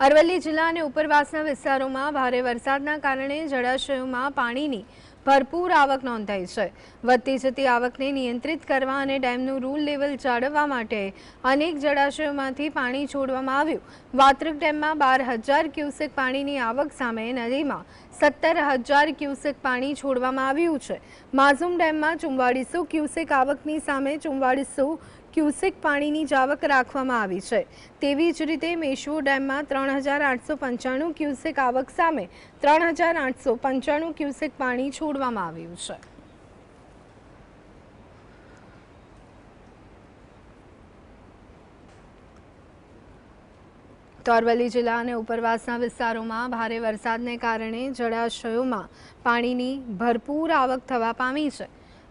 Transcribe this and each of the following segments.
અરવલ્લી જિલ્લા અને ઉપરવાસના વિસ્તારોમાં ભારે વરસાદના કારણે જળાશયોમાં પાણીની ભરપૂર આવક નોંધાઈ છે. વધતી જતી આવકને નિયંત્રિત કરવા અને ડેમનું રૂલ લેવલ જાળવવા માટે અનેક જળાશયોમાંથી પાણી છોડવામાં આવ્યું. વાત્રક ડેમમાં બાર હજાર ક્યુસેક પાણીની આવક સામે નદીમાં સત્તર હજાર ક્યુસેક પાણી છોડવામાં આવ્યું છે. માઝુમ ડેમમાં ચુમ્વાળીસો ક્યુસેક આવકની સામે ચુમ્વાળીસો ક્યુસેક પાણીની આવક રાખવામાં આવી છે. તેવી જ રીતે મેશ્વો ડેમમાં ત્રણ હજાર આઠસો પંચાણું ક્યુસેક આવક સામે ત્રણ હજાર આઠસો પંચાણું ક્યુસેક પાણી છોડવામાં આવ્યું છે. અરવલ્લી જિલ્લા અને ઉપરવાસના વિસ્તારોમાં ભારે વરસાદને કારણે જળાશયોમાં પાણીની ભરપૂર આવક થવા પામી છે.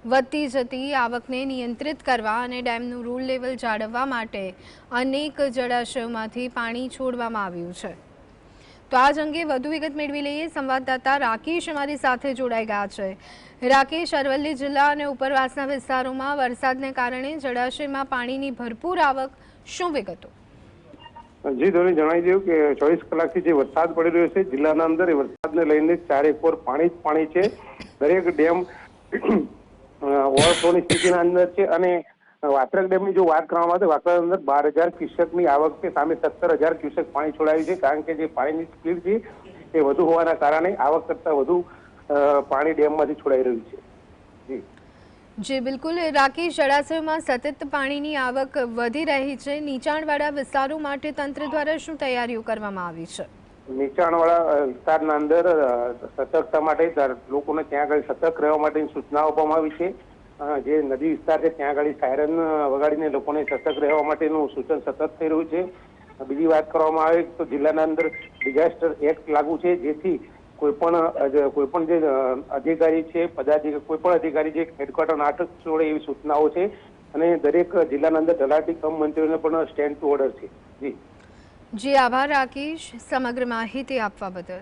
વધતી જતી આવકને નિયંત્રિત કરવા અને ડેમનું રૂલ લેવલ જાળવવા માટે અનેક જળાશયોમાંથી પાણી છોડવામાં આવ્યું છે. તો આજ અંગે વધુ વિગત મેળવી લઈએ. સંવાદદાતા રાકેશ અમારી સાથે જોડાઈ ગયા છે. રાકેશ, અરવલ્લી જિલ્લા અને ઉપરવાસના વિસ્તારોમાં વરસાદને કારણે જળાશયમાં પાણીની ભરપૂર આવક શું વિગતો? જી, ધોની જણાવી દઉં કે ચોવીસ કલાકથી જે વરસાદ પડી રહ્યો છે, જિલ્લાના અંદર એ વરસાદને લઈને ચારે કોર પાણી જ પાણી છે. દરેક ડેમ ઓવરફ્લોની સ્થિતિના અંદર છે અને વાત્રક ડેમની જો વાત કરવામાં આવે તો વાત્રક અંદર બાર હજાર ક્યુસેકની આવક છે, સામે સત્તર હજાર ક્યુસેક પાણી છોડાયું છે, કારણ કે જે પાણીની સ્પીડ છે એ વધુ હોવાના કારણે આવક કરતાં વધુ પાણી ડેમમાંથી છોડાઈ રહ્યું છે. જી. જી, બિલકુલ. રાકેશ, જળાશયમાં સતત પાણીની આવક વધી રહી છે. નીચાણવાળા વિસ્તારો માટે તંત્ર દ્વારા શું તૈયારીઓ કરવામાં આવી છે? નીચાણવાળા વિસ્તારના અંદર સતર્કતા માટે લોકોને ત્યાં આગળ સતર્ક રહેવા માટેની સૂચનાઓ આપવામાં આવી છે. જે નદી વિસ્તાર છે, ત્યાં આગળ સાયરન વગાડીને લોકોને સતર્ક રહેવા માટેનું સૂચન સતત થઈ રહ્યું છે. બીજી વાત કરવામાં આવે તો જિલ્લાના અંદર ડિઝાસ્ટર એક્ટ લાગુ છે, જેથી કોઈ પણ કોઈ જે અધિકારી છે પદાધિકારી કોઈ પણ અધિકારી જે હેડક્વાર્ટર નાટક જોડે એવી સૂચનાઓ છે. અને દરેક જિલ્લાના અંદર તલાટી કમ મંત્રીઓને પણ સ્ટેન્ડ ટુ ઓર્ડર છે. જી. જી આભાર રાકેશ. સમગ્ર માહિતી આપવા બદલ.